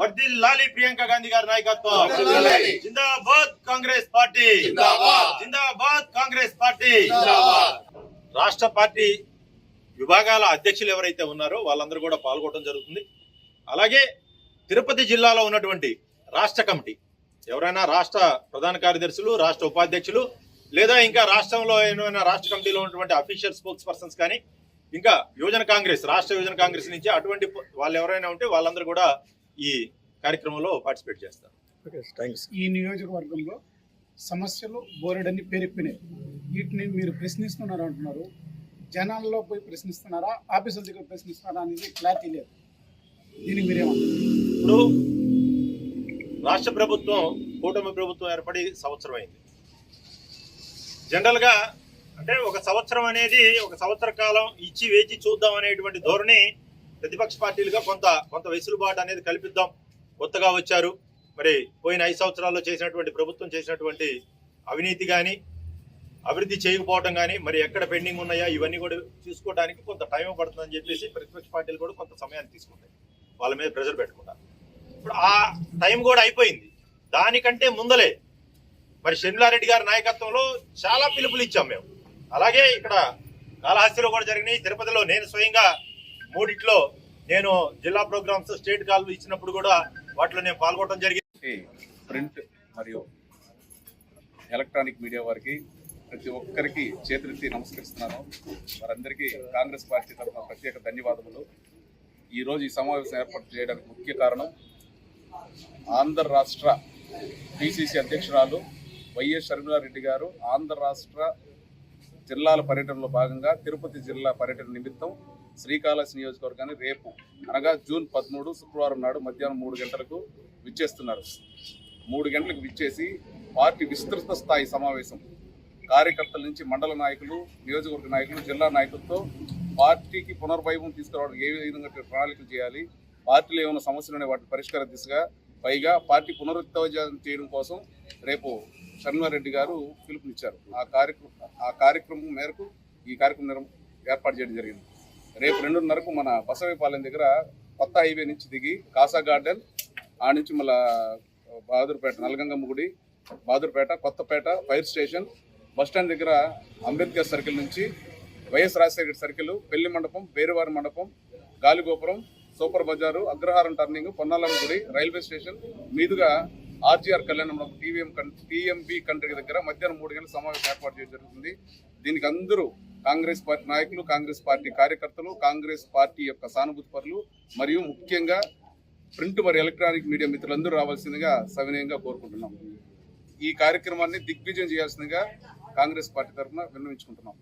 వర్దిల్ లాలి ప్రియాంక గాంధీ గారి నాయకత్వం. జిందాబాద్ కాంగ్రెస్ పార్టీ జిందాబాద్. కాంగ్రెస్ పార్టీ. రాష్ట్ర పార్టీ విభాగాల అధ్యక్షులు ఎవరైతే ఉన్నారో వాళ్ళందరూ కూడా పాల్గొనడం జరుగుతుంది అలాగే తిరుపతి జిల్లాలో ఉన్నటువంటి రాష్ట్ర కమిటీ ఎవరైనా రాష్ట్ర ప్రధాన కార్యదర్శులు రాష్ట్ర ఉపాధ్యక్షులు లేదా ఇంకా రాష్ట్రంలో ఏమైనా రాష్ట్ర కమిటీలో ఉన్నటువంటి అఫీషియల్ స్పోక్స్ పర్సన్స్ కానీ ఇంకా యువజన కాంగ్రెస్ రాష్ట్ర యువజన కాంగ్రెస్ నుంచి అటువంటి వాళ్ళు ఎవరైనా ఉంటే వాళ్ళందరూ కూడా ఈ కార్యక్రమంలో పార్టిసిపేట్ చేస్తారు ఈ నియోజకవర్గంలో సమస్యలు బోరెడని పేరెప్పినాయి. వీటిని మీరు ప్రశ్నిస్తున్నారు అంటున్నారు. జనాల్లో పోయి ప్రశ్నిస్తున్నారా? ఆఫీసుల దగ్గర ప్రశ్నిస్తున్నారా అనేది క్లారిటీ లేదు. దీనికి మీరేమంటారు? ఇప్పుడు రాష్ట్ర ప్రభుత్వం కూటమి ప్రభుత్వం ఏర్పడి సంవత్సరం అయింది. జనరల్గా అంటే ఒక సంవత్సరం అనేది ఒక సంవత్సర కాలం ఇచ్చి వేచి చూద్దాం అనేటువంటి ధోరణి ప్రతిపక్ష పార్టీలుగా కొంత కొంత వెసులుబాటు అనేది కల్పిద్దాం కొత్తగా వచ్చారు. మరి పోయిన ఐదు సంవత్సరాల్లో చేసినటువంటి ప్రభుత్వం చేసినటువంటి అవినీతి కానీ అభివృద్ధి చేయకపోవడం కానీ మరి ఎక్కడ పెండింగ్ ఉన్నాయా ఇవన్నీ కూడా చూసుకోవడానికి కొంత టైం పడుతుందని చెప్పేసి ప్రతిపక్ష పార్టీలు కూడా కొంత సమయాన్ని తీసుకుంటాయి. వాళ్ళ మీద ప్రెజర్ పెట్టుకుంటారు. ఇప్పుడు ఆ టైం కూడా అయిపోయింది. దానికంటే ముందలే మరి షర్మిలారెడ్డి గారి నాయకత్వంలో చాలా పిలుపులు ఇచ్చాం మేము. అలాగే ఇక్కడ కాళహస్తిలో కూడా జరిగినాయి. తిరుపతిలో నేను స్వయంగా మూడిట్లో నేను జిల్లా ప్రోగ్రామ్స్ స్టేట్ కాల్ ఇచ్చినప్పుడు కూడా వాటిలో నేను పాల్గొనడం జరిగింది. ప్రింట్ మరియు ఎలక్ట్రానిక్ మీడియా వారికి ప్రతి ఒక్కరికి చేతులెత్తి నమస్కరిస్తున్నాను. వారందరికీ కాంగ్రెస్ పార్టీ తరఫున ప్రత్యేక ధన్యవాదములు. ఈరోజు ఈ సమావేశం ఏర్పాటు చేయడానికి ముఖ్య కారణం ఆంధ్ర రాష్ట్ర పిసిసి అధ్యక్షురాలు వైఎస్ షర్మిలారెడ్డి గారు. ఆంధ్ర రాష్ట్ర జిల్లాల పర్యటనలో భాగంగా తిరుపతి జిల్లా పర్యటన నిమిత్తం శ్రీకాళహస్తి నియోజకవర్గాన్ని రేపు అనగా జూన్ పదమూడు శుక్రవారం నాడు మధ్యాహ్నం మూడు గంటలకు విచ్చేస్తున్నారు. మూడు గంటలకు విచ్చేసి పార్టీ విస్తృత స్థాయి సమావేశం. కార్యకర్తల నుంచి మండల నాయకులు నియోజకవర్గ నాయకులు జిల్లా నాయకులతో పార్టీకి పునర్వైభవం తీసుకురావడానికి ఏ విధంగా ప్రణాళికలు చేయాలి పార్టీలో ఏమైనా సమస్యలు ఉన్నాయి వాటిని పరిష్కార దిశగా పైగా పార్టీ పునరుత్తేజం చేయడం కోసం రేపు శర్మారెడ్డి గారు పిలుపునిచ్చారు. ఆ కార్యక్రమం ఆ కార్యక్రమం మేరకు ఈ కార్యక్రమం ఏర్పాటు చేయడం జరిగింది. రేపు రెండున్నరకు మన బసవేపాలెం దగ్గర కొత్త హైవే నుంచి దిగి కాసా గార్డెన్ ఆ నుంచి మళ్ళా బహదూర్పేట నల్గంగమ్మ గుడి Bahadurpet Kothapet fire station bus stand దగ్గర అంబేద్కర్ సర్కిల్ నుంచి వైఎస్ రాజశేఖర సర్కిల్ పెళ్ళి మండపం పేరువారి మండపం గాలిగోపురం సూపర్ బజారు అగ్రహారం టర్నింగ్ పొన్నాలం గుడి రైల్వే స్టేషన్ మీదుగా RGR Kalyanam TVM TMB country దగ్గర మధ్యాహ్నం మూడు గంటల సమావేశం ఏర్పాటు చేయడం జరుగుతుంది. దీనికి అందరూ కాంగ్రెస్ పార్టీ నాయకులు కాంగ్రెస్ పార్టీ కార్యకర్తలు కాంగ్రెస్ పార్టీ యొక్క సానుభూతి పరులు మరియు ముఖ్యంగా ప్రింట్ మరియు ఎలక్ట్రానిక్ మీడియా మిత్రులందరూ రావాల్సిందిగా సవినయంగా కోరుకుంటున్నాం. ఈ కార్యక్రమాన్ని దిగ్విజయం చేయాల్సిందిగా కాంగ్రెస్ పార్టీ తరఫున విన్నవించుకుంటున్నాం.